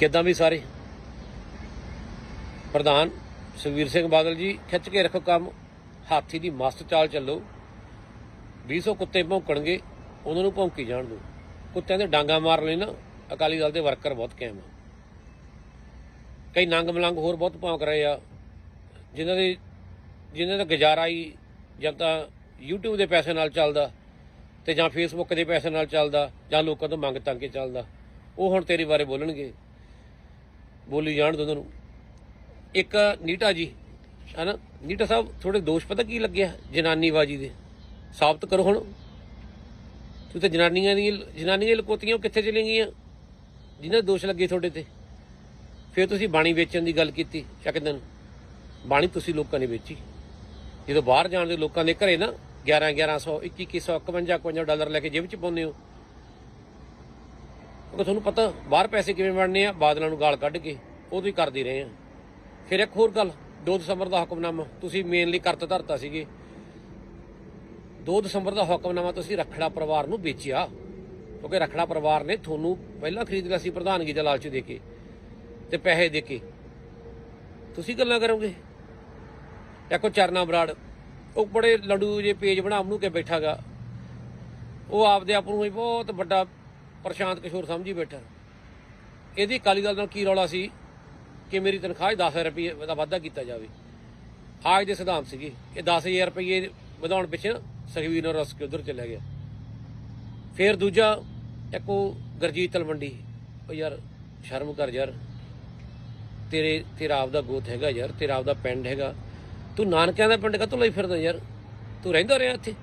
ਕਿੱਦਾਂ ਵੀ ਸਾਰੇ? ਪ੍ਰਧਾਨ ਸੁਖਵੀਰ ਸਿੰਘ ਬਾਦਲ ਜੀ, ਖਿੱਚ ਕੇ ਰੱਖੋ ਕੰਮ। ਹਾਥੀ ਦੀ ਮਸਤ ਚਾਲ ਚੱਲੋ। 200 ਕੁੱਤੇ ਭੌਂਕਣਗੇ, ਉਹਨਾਂ ਨੂੰ ਭੌਂਕੀ ਜਾਣ ਦਿਓ। ਕੁੱਤਿਆਂ ਦੇ ਡਾਂਗਾ ਮਾਰ ਲਈ ਨਾ ਅਕਾਲੀ ਦਲ ਦੇ ਵਰਕਰ ਬਹੁਤ ਕਾਇਮ ਆ। ਕਈ ਨੰਗ ਮਲੰਗ ਹੋਰ ਬਹੁਤ ਭੌਂਕ ਰਹੇ ਆ। ਜਿਨ੍ਹਾਂ ਦੇ, ਜਿਨ੍ਹਾਂ ਦਾ ਗੁਜ਼ਾਰਾ ਹੀ ਜਾਂ ਤਾਂ YouTube ਦੇ ਪੈਸੇ ਨਾਲ ਚੱਲਦਾ ਤੇ ਜਾਂ Facebook ਦੇ ਪੈਸੇ ਨਾਲ ਚੱਲਦਾ ਜਾਂ ਲੋਕਾਂ ਤੋਂ ਮੰਗ ਤੰਗ ਕੇ ਚੱਲਦਾ। ਉਹ ਹੁਣ ਤੇਰੇ ਬਾਰੇ ਬੋਲਣਗੇ। ਬੋਲੀ ਜਾਣ ਦੋ ਉਹਨਾਂ ਨੂੰ। ਇੱਕ ਨੀਟਾ ਜੀ, ਹਨਾ? ਨੀਟਾ ਸਾਹਿਬ ਥੋੜੇ ਦੋਸ਼ ਪਤਾ ਕੀ ਲੱਗਿਆ ਜਨਾਨੀਬਾਜੀ ਦੇ? ਸਾਬਤ ਕਰੋ ਹੁਣ। ਤੂੰ ਤਾਂ ਜਨਾਨੀਆਂ ਦੀ ਜਨਾਨੀਆਂ ਲਕੋਤੀਆਂ ਉਹ ਕਿੱਥੇ ਚਲੀਆਂ ਗਈਆਂ? ਜਿਨ੍ਹਾਂ ਦੇ ਦੋਸ਼ ਲੱਗੇ ਤੁਹਾਡੇ ਤੇ। ਫਿਰ ਤੁਸੀਂ ਬਾਣੀ ਵੇਚਣ ਦੀ ਗੱਲ ਕੀਤੀ ਚੱਕਦਨ ਬਾਣੀ ਤੁਸੀਂ ਲੋਕਾਂ ਨੇ ਵੇਚੀ। ਜਦੋਂ ਬਾਹਰ ਜਾਣ ਦੇ ਲੋਕਾਂ ਦੇ ਘਰੇ ਨਾ 11 1100 2100 51 51 ਡਾਲਰ ਲੈ ਕੇ ਜੇਬ 'ਚ ਪਾਉਂਦੇ ਹੋ। ਕਿਉਂਕਿ ਤੁਹਾਨੂੰ ਪਤਾ ਬਾਹਰ ਪੈਸੇ ਕਿਵੇਂ ਬਣਨੇ ਆ, ਬਾਦਲਾਂ ਨੂੰ ਗਾਲ ਕੱਢ ਕੇ, ਉਹ ਤੁਸੀਂ ਕਰਦੇ ਰਹੇ ਆ। ਫਿਰ ਇੱਕ ਹੋਰ ਗੱਲ 2 ਦਸੰਬਰ ਦਾ ਹੁਕਮਨਾਮਾ, ਤੁਸੀਂ ਮੇਨਲੀ ਕਰਤ ਧਰਤਾ ਸੀਗੇ। 2 ਦਸੰਬਰ ਦਾ ਹੁਕਮਨਾਮਾ ਤੁਸੀਂ ਰਖੜਾ ਪਰਿਵਾਰ ਨੂੰ ਵੇਚਿਆ। ਕਿਉਂਕਿ ਰਖੜਾ ਪਰਿਵਾਰ ਨੇ ਤੁਹਾਨੂੰ ਪਹਿਲਾਂ ਖਰੀਦ ਲਿਆ ਸੀ ਪ੍ਰਧਾਨਗੀ ਦਾ ਲਾਲਚ ਦੇ ਕੇ ਤੇ ਪੈਸੇ ਦੇ ਕੇ। ਤੁਸੀਂ ਗੱਲਾਂ ਕਰੋਗੇ? ਦੇਖੋ ਚਰਨਾ ਬਰਾੜ? ਉਹ ਬੜੇ ਲੜੂ ਜੇ ਪੇਜ ਬਣਾ ਬਣੂ ਕੇ ਬੈਠਾਗਾ ਉਹ ਆਪਦੇ ਆਪ ਨੂੰ ਹੀ ਬਹੁਤ ਵੱਡਾ ਪ੍ਰਸ਼ਾਂਤ ਕਿਸ਼ੋਰ ਸਮਝੀ ਬੈਠਾ। ਇਹਦੀ ਅਕਾਲੀ ਦਲ ਨਾਲ ਕੀ ਰੌਲਾ ਸੀ ਕਿ ਮੇਰੀ ਤਨਖਾਹ 10000 ਰੁਪਏ ਦਾ ਵਾਧਾ ਕੀਤਾ ਜਾਵੇ? ਆਜ ਦੇ ਸਿਧਾਂਤ ਸੀਗੇ। ਇਹ 10000 ਰੁਪਏ ਵਧਾਉਣ ਪਿੱਛੇ ਨਾ ਸੁਖਵੀਰ ਨੂੰ ਰਸ ਕੇ ਉਧਰ ਚਲਾ ਗਿਆ। ਫਿਰ ਦੂਜਾ, ਇੱਕ ਉਹ ਗਰਜੀਤ ਤਲਵੰਡੀ। ਉਹ ਯਾਰ, ਸ਼ਰਮ ਕਰ ਯਾਰ। ਤੇਰੇ, ਤੇਰਾ ਆਪਦਾ ਗੋਤ ਹੈਗਾ ਯਾਰ, ਤੇਰਾ ਆਪਦਾ ਪਿੰਡ ਹੈਗਾ। ਤੂੰ ਨਾਨਕਿਆਂ ਦਾ ਪਿੰਡ ਕਾਹਤੋਂ ਲਈ ਫਿਰਦਾ ਯਾਰ? ਤੂੰ ਰਹਿੰਦਾ ਰਿਹਾ ਇੱਥੇ।